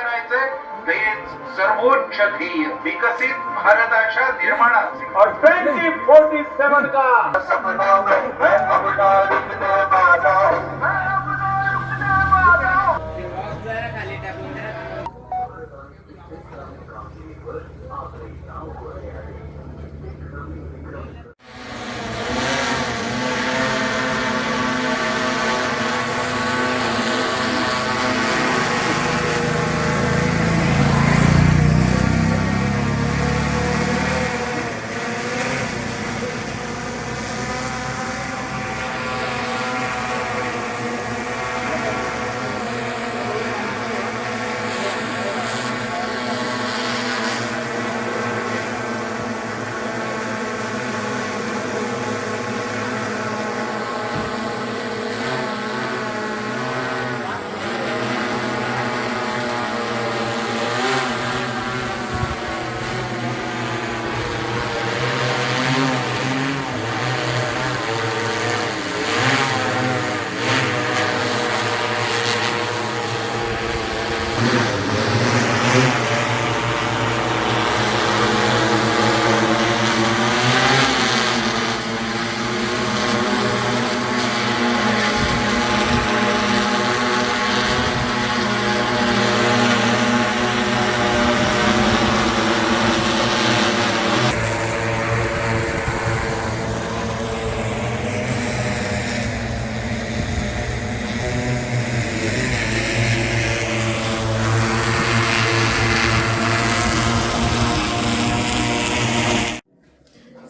करायचंय तेच सर्वोच्च ध्येय विकसित भारताच्या निर्माणाचे. और ट्वेंटी फोर्टी सेवन का सपना में मैं अपना रुकने वाला हूं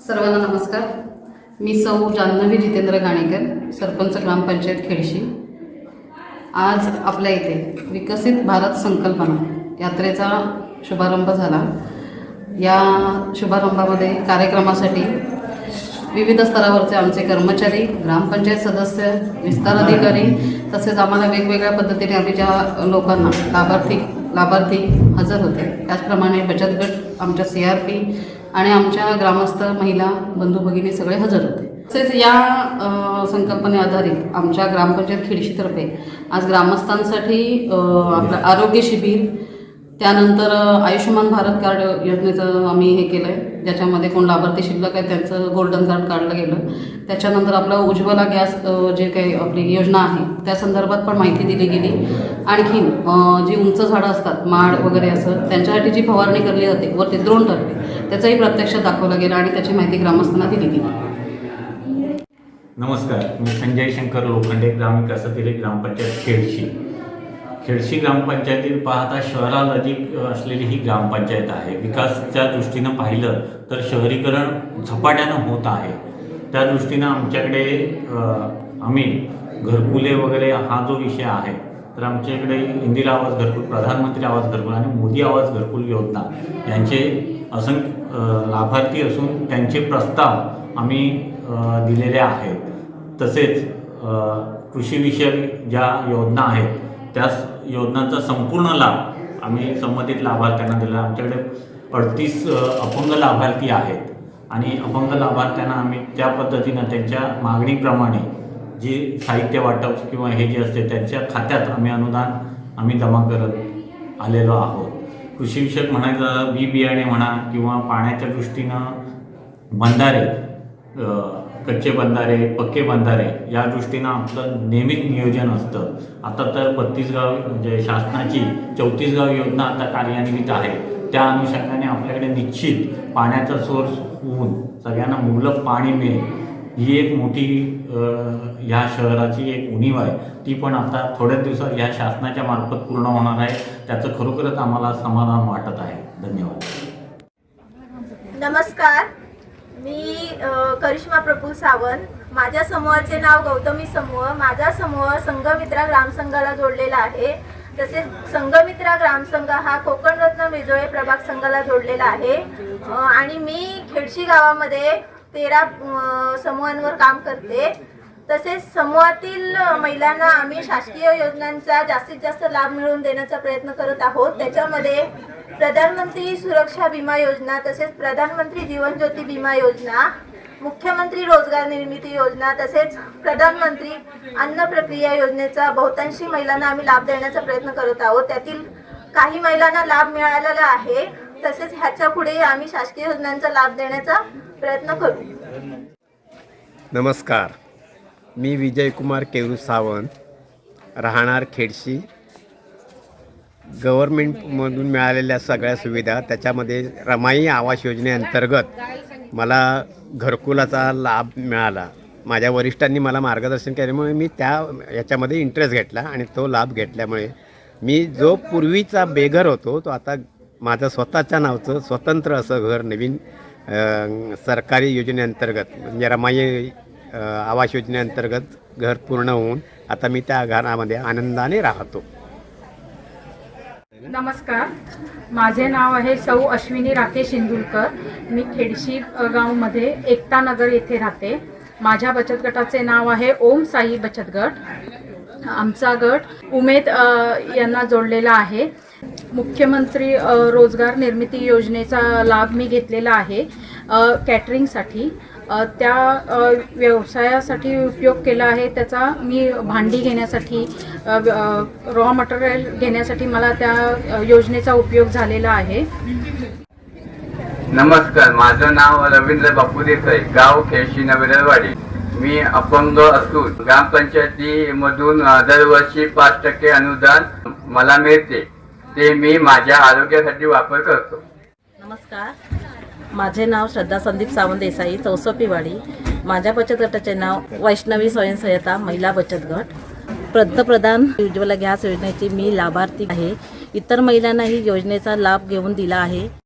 सर्वांना नमस्कार मी सौ जान्हवी जितेंद्र गाणेकर सरपंच ग्रामपंचायत खेडशी. आज आपल्या इथे विकसित भारत संकल्पना यात्रेचा शुभारंभ झाला. या शुभारंभामध्ये कार्यक्रमासाठी विविध स्तरावरचे आमचे कर्मचारी ग्रामपंचायत सदस्य विस्तार अधिकारी तसेच आम्हाला वेगवेगळ्या पद्धतीने आम्ही ज्या लोकांना लाभार्थी लाभार्थी हजर होते त्याचप्रमाणे बचत गट आमच्या सी आर पी आणि आमच्या ग्रामस्थ महिला बंधू भगिनी सगळे हजर होते. तसेच या संकल्पने आधारित आमच्या ग्रामपंचायत खिडशीतर्फे आज ग्रामस्थांसाठी आपलं आरोग्य शिबिर त्यानंतर आयुष्यमान भारत कार्ड योजनेचं आम्ही हे केलं आहे ज्याच्यामध्ये कोण लाभार्थी शिल्लक आहे त्यांचं गोल्डन कार्ड काढलं गेलं. त्याच्यानंतर आपलं उज्ज्वला गॅस जे काही आपली योजना आहे त्या संदर्भात पण माहिती दिली गेली. आणखीन जी उंच झाडं असतात माड वगैरे असं त्यांच्यासाठी जी फवारणी करली जाते वरती द्रोण ठरते त्याचंही प्रत्यक्ष दाखवलं गेलं आणि त्याची माहिती ग्रामस्थांना दिली गेली. नमस्कार मी संजय शंकर लोखंडे ग्रामविकास ग्रामपंचायत खेडशी. खेडशी ग्रामपंचायतीत पाहता शहरालजिक असलेली ही ग्रामपंचायत आहे. विकासच्या दृष्टीनं पाहिलं तर शहरीकरण झपाट्यानं होत आहे. त्या दृष्टीनं आमच्याकडे आम्ही घरकुले वगैरे हा जो विषय आहे तर आमच्याकडे इंदिरा आवास घरकुल प्रधानमंत्री आवास घरकुल आणि मोदी आवास घरकुल योजना यांचे असंख्य लाभार्थी असून त्यांचे प्रस्ताव आम्ही दिलेले आहेत. तसेच कृषीविषयक ज्या योजना आहेत त्या योजनांचा संपूर्ण लाभ आम्ही संबंधित लाभार्थ्यांना दिला. आमच्याकडे अडतीस अपंग लाभार्थी आहेत. आणि अपंग लाभार्थ्यांना आम्ही त्या पद्धतीनं त्यांच्या मागणीप्रमाणे जी साहित्य वाटप किंवा हे जे असते त्यांच्या खात्यात आम्ही अनुदान आम्ही जमा करत आलेलो आहोत. कृषीविषयक म्हणायचं बी बियाणे म्हणा किंवा पाण्याच्या दृष्टीनं बंधारे कच्चे बंधारे पक्के बंधारे या दृष्टीनं आपलं नेहमीच नियोजन असतं. आता तर बत्तीस गाव म्हणजे शासनाची चौतीस गाव योजना आता कार्यान्वित आहे. त्या अनुषंगाने आपल्याकडे निश्चित पाण्याचा सोर्स होऊन सगळ्यांना मुबलक पाणी मिळेल. ही एक मोठी ह्या शहराची एक उणीव आहे. ती पण आता थोड्याच दिवसात ह्या शासनाच्या मार्फत पूर्ण होणार आहे. त्याचं खरोखरच आम्हाला समाधान वाटत आहे. धन्यवाद. नमस्कार. मी करिश्मा प्रफुल सावंत. माझ्या समूहाचे नाव गौतमी समूह. माझा समूह संघमित्रा ग्रामसंघाला जोडलेला आहे. तसेच संघमित्रा ग्रामसंघ हा कोकणरत्न मिजोळे प्रभाग संघाला जोडलेला आहे. आणि मी खेडशी गावामध्ये तेरा समूहांवर काम करते. तसेच समूहातील महिलांना आम्ही शासकीय योजनांचा जास्तीत जास्त लाभ मिळवून देण्याचा प्रयत्न करत आहोत. त्याच्यामध्ये प्रधानमंत्री सुरक्षा विमा योजना तसेच प्रधानमंत्री जीवन ज्योती विमा योजना मुख्यमंत्री रोजगार निर्मिती योजना तसेच प्रधानमंत्री अन्न प्रक्रिया योजनेचा बहुतांशी महिलांना आम्ही लाभ देण्याचा प्रयत्न करत आहोत. त्यातील काही महिलांना लाभ मिळालेला आहे. तसेच ह्याच्या पुढे आम्ही शासकीय योजनांचा लाभ देण्याचा प्रयत्न करू. नमस्कार. मी विजयकुमार केरू सावंत राहणार खेडशी. गव्हर्मेंटमधून मिळालेल्या सगळ्या सुविधा त्याच्यामध्ये रमाई आवास योजनेअंतर्गत मला घरकुलाचा लाभ मिळाला. माझ्या वरिष्ठांनी मला मार्गदर्शन केल्यामुळे मी त्या याच्यामध्ये इंटरेस्ट घेतला आणि तो लाभ घेतल्यामुळे मी जो पूर्वीचा बेघर होतो तो आता माझं स्वतःच्या नावचं स्वतंत्र असं घर नवीन सरकारी योजनेअंतर्गत म्हणजे रमाई आवास योजनेअंतर्गत घर पूर्ण होऊन आता मी त्या घरामध्ये आनंदाने राहतो. नमस्कार. माझे नाव आहे सौ अश्विनी राकेश इंदुलकर. मी खेडशी गावमध्ये एकता नगर येथे राहते. माझ्या बचत गटाचे नाव आहे ओम साई बचत गट. आमचा गट उमेद यांना जोडलेला आहे. मुख्यमंत्री रोजगार निर्मिती योजनेचा लाभ मी घेतलेला आहे कॅटरिंगसाठी त्या व्यवसायासाठी उपयोग केला आहे. त्याचा मी भांडी घेण्यासाठी रॉ मटेरियल घेण्यासाठी मला त्या योजनेचा उपयोग झालेला आहे. नमस्कार माझं नाव रवींद्र बापू देसाई गाव खेळशी नवेरवाडी मी अपंग असून ग्रामपंचायतीमधून दरवर्षी पाच टक्के अनुदान मला मिळते. ते मी माझ्या आरोग्यासाठी वापर करतो. नमस्कार. माझे नाव श्रद्धा संदीप सावंत देसाई चौसोपीवाडी माझ्या बचत गटाचे नाव वैष्णवी स्वयंसहायता महिला बचत गट. पंतप्रधान उज्ज्वला गॅस योजनेची मी लाभार्थी आहे. इतर महिलांनाही योजनेचा लाभ घेऊन दिला आहे.